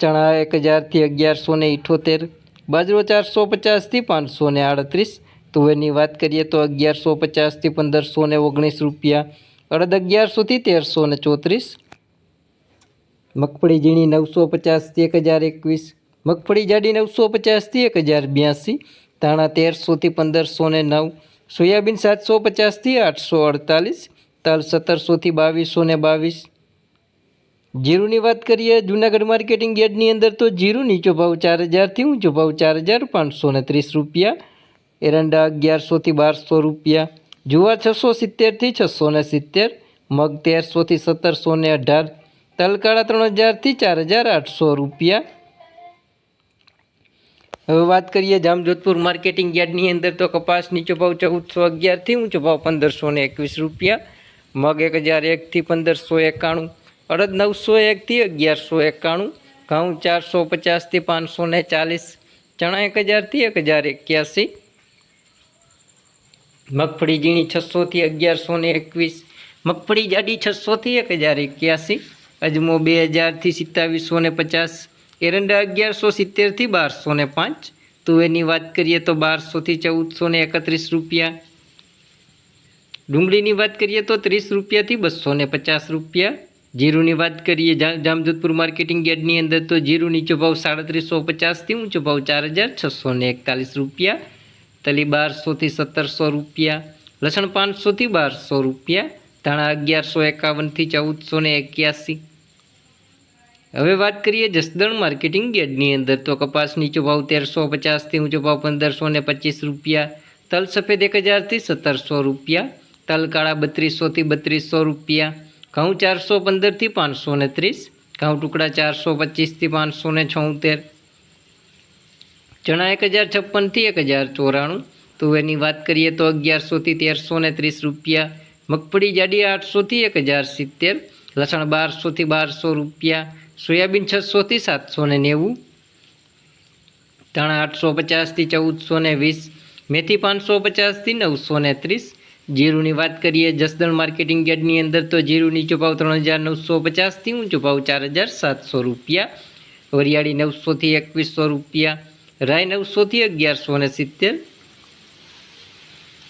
ચણા એક હજારથી અગિયારસો ને ઇઠોતેર, બાજરો ચારસો પચાસથી પાંચસો ને આડત્રીસ, તુવેરની વાત કરીએ તો અગિયારસો પચાસથી પંદરસો ને ઓગણીસ રૂપિયા, અડદ અગિયારસોથી તેરસો ને ચોત્રીસ, મગફળી ઝીણી નવસો પચાસથી એક હજાર એકવીસ, મગફળી જાડી નવસો પચાસથી એક હજાર બ્યાસી, ધાણા તેરસોથી પંદરસો ને નવ, સોયાબીન સાતસો પચાસથી આઠસો અડતાલીસ, તલ સત્તરસોથી બાવીસો ને બાવીસ જીરુની વાત કરીએ, જૂનાગઢ માર્કેટિંગ યાર્ડની અંદર તો જીરું નીચો ભાવ ચાર હજારથી ઊંચો ભાવ ચાર હજાર પાંચસો ને ત્રીસ રૂપિયા. એરંડા અગિયારસોથી બારસો રૂપિયા. જુવાર છસો સિત્તેરથી છસો ને સિત્તેર. મગ તેરસોથી સત્તરસો ને અઢાર. તલકાળા ત્રણ હજારથી ચાર હજાર આઠસો રૂપિયા. હવે વાત કરીએ જામજોધપુર માર્કેટિંગ યાર્ડની અંદર તો કપાસ નીચો ભાવ ચૌદસો અગિયારથી ઊંચો ભાવ પંદરસો ને એકવીસ રૂપિયા. મગ એક હજાર એકથી પંદરસો એકાણું. અડદ નવસો એકથી અગિયારસો એકાણું, ઘઉં ચારસો પચાસથી પાંચસો ને ચાલીસ, ચણા એક હજારથી એક હજાર એક્યાસી, મગફળી ઝીણી છસોથી અગિયારસો ને એકવીસ, મગફળી જાડી છસોથી એક હજાર એક્યાસી, અજમો બે હજારથી સિત્તાવીસો ને પચાસ, એરંડા અગિયારસો સિત્તેરથી બારસો ને પાંચ, તુવેરની વાત કરીએ તો બારસોથી ચૌદસો ને એકત્રીસ રૂપિયા, ડુંગળીની વાત કરીએ તો ત્રીસ રૂપિયાથી બસો ને પચાસ રૂપિયા જીરુની વાત કરીએ જામજોધપુર માર્કેટિંગ યાર્ડની અંદર તો જીરું નીચો ભાવ સાડત્રીસો પચાસથી ઊંચો ભાવ ચાર હજાર છસો ને એકતાલીસ રૂપિયા, તલી બારસોથી સત્તરસો રૂપિયા, લસણ પાંચસોથી બારસો રૂપિયા, ધાણા અગિયારસો એકાવનથી ચૌદસો ને એક્યાસી. હવે વાત કરીએ જસદણ માર્કેટિંગ યાર્ડની અંદર તો કપાસ નીચો ભાવ તેરસો પચાસથી ઊંચો ભાવ પંદરસો ને પચીસ રૂપિયા, તલ સફેદ એક હજારથી સત્તરસો રૂપિયા, તલ કાળા બત્રીસોથી બત્રીસો રૂપિયા ઘઉં ચારસો પંદરથી પાંચસો ને ત્રીસ, ઘઉં ટુકડા ચારસો પચીસથી પાંચસો ને છોતેર. ચણા એક હજાર છપ્પનથી એક હજાર ચોરાણું. તુવેરની વાત કરીએ તો અગિયારસોથી તેરસો ને ત્રીસ રૂપિયા. મગફળી જાડી આઠસોથી એક હજાર સિત્તેર. લસણ બારસોથી બારસો રૂપિયા. સોયાબીન છસોથી સાતસો ને નેવું. ધાણા આઠસો પચાસથી ચૌદસો ને વીસ. મેથી પાંચસો પચાસથી નવસો ને ત્રીસ. જીરુની વાત કરીએ, જસદણ માર્કેટિંગ યાર્ડની અંદર તો જીરું નીચો ભાવ ત્રણ હજાર નવસો પચાસથી ઊંચો ભાવ ચાર હજાર સાતસો રૂપિયા, વરિયાળી નવસોથી એકવીસો રૂપિયા, રાય નવસોથી અગિયારસો ને સિત્તેર.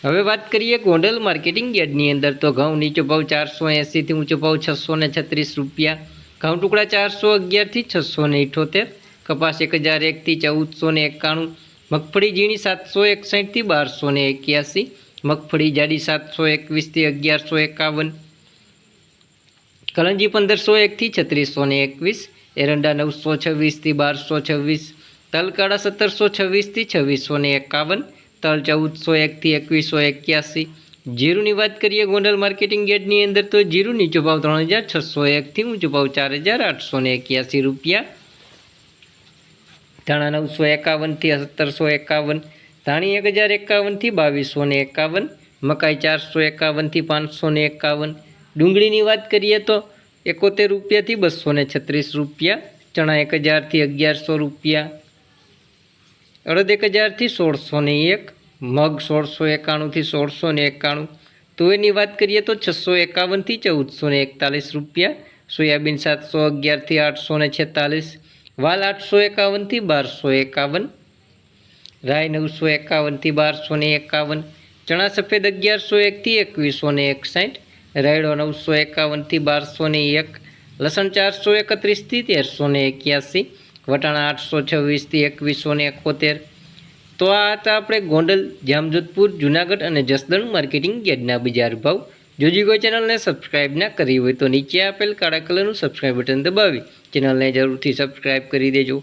હવે વાત કરીએ ગોંડલ માર્કેટિંગ યાર્ડની અંદર તો ઘઉં નીચો ભાવ ચારસો એંસીથી ઊંચો ભાવ છસો ને છત્રીસ રૂપિયા, ઘઉં ટુકડા ચારસો અગિયારથી છસો ને ઇઠોતેર, કપાસ એક હજાર એકથી ચૌદસો ને એકાણું, મગફળી ઝીણી સાતસો એકસાઠથી બારસો ને એક્યાસી મગફળી, જાડી સાતસો એકવીસથી અગિયારસો એકાવન. કલંજી પંદરસો એકથી છત્રીસો ને એકવીસ. એરંડા નવસો છવ્વીસથી બારસો છવ્વીસ. તલકાળા સત્તરસો છવ્વીસથી છવ્વીસો ને એકાવન. તલ ચૌદસો એકથી એકવીસો એક્યાસી. જીરુની વાત કરીએ ગોંડલ માર્કેટિંગ યાર્ડની અંદર તો જીરું નીચો ભાવ ત્રણ હજાર છસો એકથી ઊંચો ભાવ ચાર હજાર આઠસો ને એક્યાસી રૂપિયા. ધાણા નવસો એકાવનથી સત્તરસો એકાવન. ધાણી એક હજાર એકાવનથી બાવીસો ને એકાવન, મકાઈ ચારસો એકાવનથી પાંચસો ને એકાવન. ડુંગળીની વાત કરીએ તો એકોતેર રૂપિયાથી બસો ને છત્રીસ રૂપિયા, ચણા એક હજારથી અગિયારસો રૂપિયા. અડદ એક હજારથી સોળસો ને એક, મગ સોળસો એકાણુંથી સોળસો ને એકાણું. તુવેરની વાત કરીએ તો છસો એકાવનથી ચૌદસો ને એકતાલીસ રૂપિયા, સોયાબીન સાતસો અગિયારથી આઠસો ને છેતાલીસ, વાલ આઠસો એકાવનથી બારસો એકાવન રાય નવસો એકાવનથી બારસો ને એકાવન ચણા સફેદ અગિયારસો એકથી એકવીસો ને એકસાઠ, રાયડો નવસો એકાવનથી બારસો ને એક, લસણ ચારસો એકત્રીસથી તેરસો ને એક્યાસી, વટાણા આઠસો છવ્વીસથી એકવીસો ને એકોતેર. તો આ હતા આપણે ગોંડલ, જામજોધપુર, જુનાગઢ અને જસદણ માર્કેટિંગ યાર્ડના બજાર ભાવ જો જે કોઈ ચેનલને સબસ્ક્રાઇબ ના કરી હોય તો નીચે આપેલ કાળા કલરનું સબસ્ક્રાઇબ બટન દબાવી. ચેનલને જરૂરથી સબસ્ક્રાઇબ કરી દેજો.